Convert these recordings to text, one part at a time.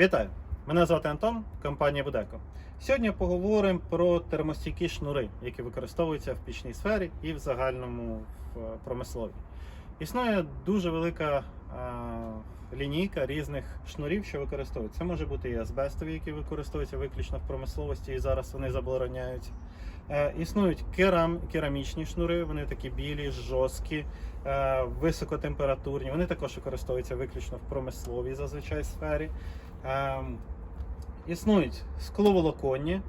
Вітаю! Мене звати Антон, компанія Будеко. Сьогодні поговоримо про термостійкі шнури, які використовуються в пічній сфері і в загальному в е, промисловій. Існує дуже велика е, лінійка різних шнурів, що використовуються. Це може бути і асбестові, які використовуються виключно в промисловості, і зараз вони забороняються. Е, існують керам, керамічні шнури, вони такі білі, жорсткі, е, високотемпературні. Вони також використовуються виключно в промисловій зазвичай сфері. Ем, існують скловолоконні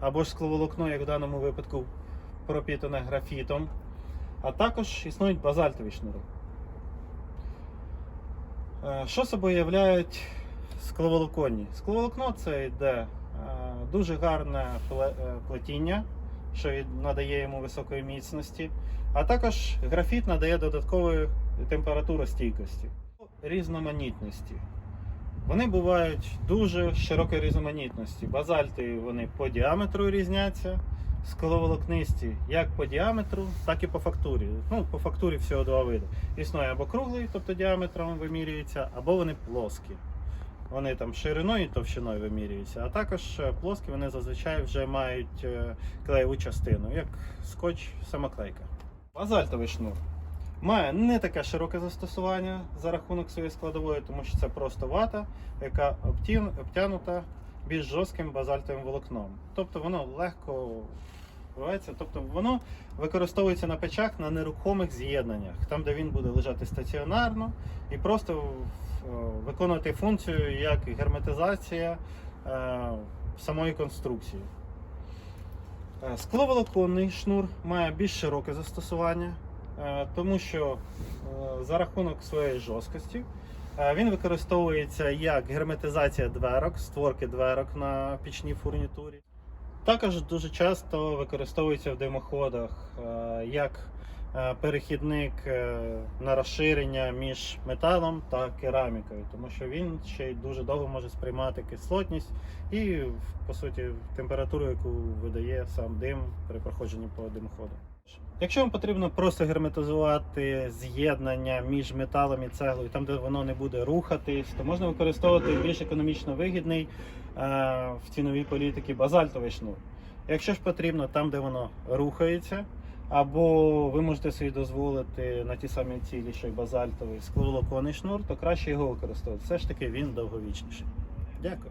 або ж скловолокно, як в даному випадку пропітане графітом, а також існують базальтові шнури. Е, Що собою являють скловолоконні? Скловолокно це йде е, дуже гарне е, плетіння, що надає йому високої міцності, а також графіт надає додаткової температуростійкості, різноманітності. Вони бувають дуже широкої різноманітності. Базальти вони по діаметру різняться, скловолокнисті як по діаметру, так і по фактурі. Ну, по фактурі всього два види. Існує або круглий, тобто діаметром вимірюється, або вони плоскі. Вони там шириною і товщиною вимірюються, а також е, плоскі вони зазвичай вже мають е, клеєву частину, як скотч самоклейка. Базальтовий шнур має не таке широке застосування за рахунок своєї складової, тому що це просто вата, яка обтянута більш жорстким базальтовим волокном. Тобто воно легко вбивається, тобто воно використовується на печах на нерухомих з'єднаннях, там, де він буде лежати стаціонарно і просто виконувати функцію як герметизація е, самої конструкції. Е, Скловолоконний шнур має більш широке застосування, тому що е, за рахунок своєї жорсткості е, він використовується як герметизація дверок, створки дверок на пічній фурнітурі. Також дуже часто використовується в димоходах е, як е, перехідник е, на розширення між металом та керамікою, тому що він ще й дуже довго може сприймати кислотність і, по суті, температуру, яку видає сам дим при проходженні по димоходу. Якщо вам потрібно просто герметизувати з'єднання між металом і цеглою, там, де воно не буде рухатись, то можна використовувати більш економічно вигідний е, в ціновій політиці базальтовий шнур. Якщо ж потрібно там, де воно рухається, або ви можете собі дозволити на ті самі цілі, що й базальтовий скловолоконний шнур, то краще його використовувати. Все ж таки він довговічніший. Дякую.